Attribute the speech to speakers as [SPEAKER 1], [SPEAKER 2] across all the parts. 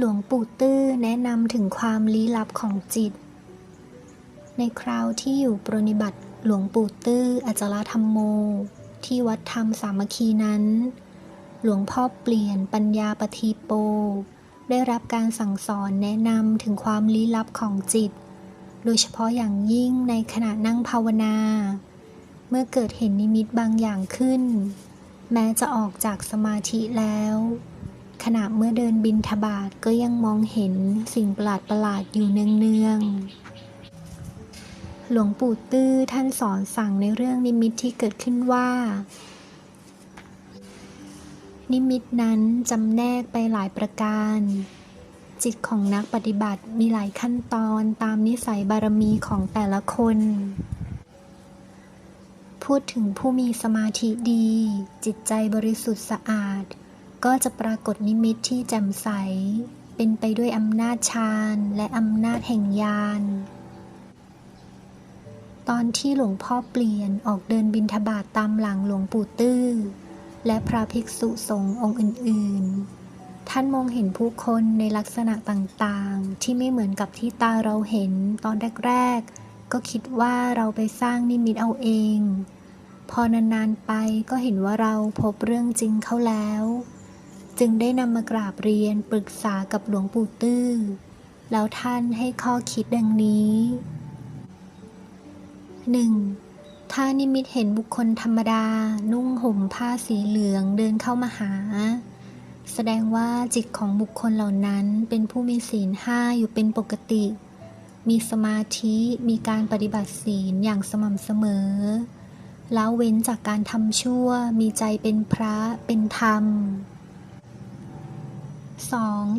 [SPEAKER 1] หลวงปู่ตื้อแนะนำถึงความลี้ลับของจิต ในคราวที่อยู่ปรนิบัติหลวงปู่ตื้ออจลธรรมโม ที่วัดธรรมสามัคคีนั้น หลวงพ่อเปลี่ยนปัญญาปทีโป ได้รับการสั่งสอนแนะนำถึงความลี้ลับของจิต โดยเฉพาะอย่างยิ่งในขณะนั่งภาวนา เมื่อเกิดเห็นนิมิตบางอย่างขึ้น แม้จะออกจากสมาธิแล้ว ขณะเมื่อเดินบินทบาทก็ยังมองเห็นสิ่งประหลาดประหลาดอยู่เนืองๆ หลวงปู่ตื้อท่านสอนสั่งในเรื่องนิมิตที่เกิดขึ้นว่า นิมิตนั้นจำแนกไปหลายประการ จิตของนักปฏิบัติมีหลายขั้นตอนตามนิสัยบารมีของแต่ละคน พูดถึงผู้มีสมาธิดี จิตใจบริสุทธิ์สะอาด ก็จะปรากฏนิมิตที่แจ่มใส เป็นไปด้วยอำนาจฌานและอำนาจแห่งญาณตอนที่หลวงพ่อเปลี่ยนออกเดินบินทบาทตามหลังหลวงปู่ตื้อ และพระภิกษุสงฆ์องค์อื่น ๆ ท่านมองเห็นผู้คนในลักษณะต่างๆ ที่ไม่เหมือนกับที่ตาเราเห็นตอนแรก ๆ ก็คิดว่าเราไปสร้างนิมิตเอาเอง พอนาน ๆ ไปก็เห็นว่าเราพบเรื่องจริงเข้าแล้ว จึงได้นำมากราบเรียนปรึกษากับหลวงปู่ตื้อ แล้วท่านให้ข้อคิดดังนี้ 1. ถ้านิมิตเห็นบุคคลธรรมดา นุ่งห่มผ้าสีเหลืองเดินเข้ามาหา แสดงว่าจิตของบุคคลเหล่านั้นเป็นผู้มีศีลห้าอยู่เป็นปกติ มีสมาธิมีการปฏิบัติศีลอย่างสม่ำเสมอ แล้วเว้นจากการทำชั่วมีใจเป็นพระเป็นธรรม 2.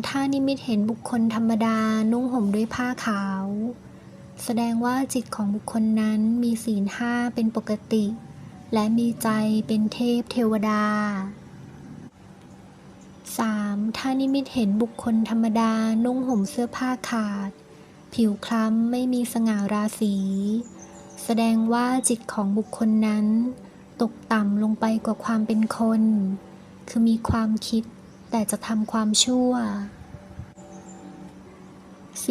[SPEAKER 1] ถ้านิมิตเห็นบุคคลธรรมดานุ่งห่มด้วยผ้าขาว แสดงว่าจิตของบุคคลนั้นมีศีลห้าเป็นปกติ และมีใจเป็นเทพเทวดา 3. ถ้านิมิตเห็นบุคคลธรรมดานุ่งห่มเสื้อผ้าขาด ผิวคล้ำไม่มีสง่าราศี แสดงว่าจิตของบุคคลนั้น ตกต่ำลงไปกว่าความเป็นคน คือมีความคิด แต่จะทำความชั่ว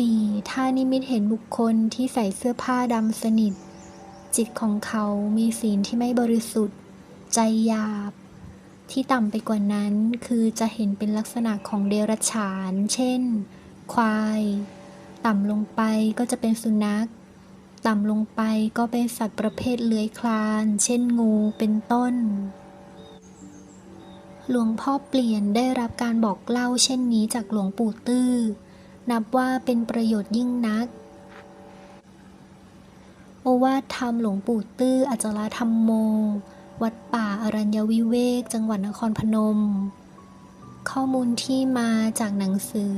[SPEAKER 1] 4. ถ้านิมิตเห็นบุคคลที่ใส่เสื้อผ้าดำสนิท จิตของเขามีศีลที่ไม่บริสุทธิ์ ใจหยาบ ที่ต่ำไปกว่านั้นคือจะเห็นเป็นลักษณะของเดรัจฉาน เช่น ควาย ต่ำลงไปก็จะเป็นสุนัข ต่ำลงไปก็เป็นสัตว์ประเภทเลื้อยคลาน เช่นงูเป็นต้น หลวงพ่อเปลี่ยนได้รับการบอกเล่าเช่นนี้จากหลวงปู่ตื้อ นับว่าเป็นประโยชน์ยิ่งนัก โอวาทธรรมหลวงปู่ตื้ออจลธรรมโม วัดป่าอรัญญวิเวก จังหวัดนครพนม ข้อมูลที่มาจากหนังสือ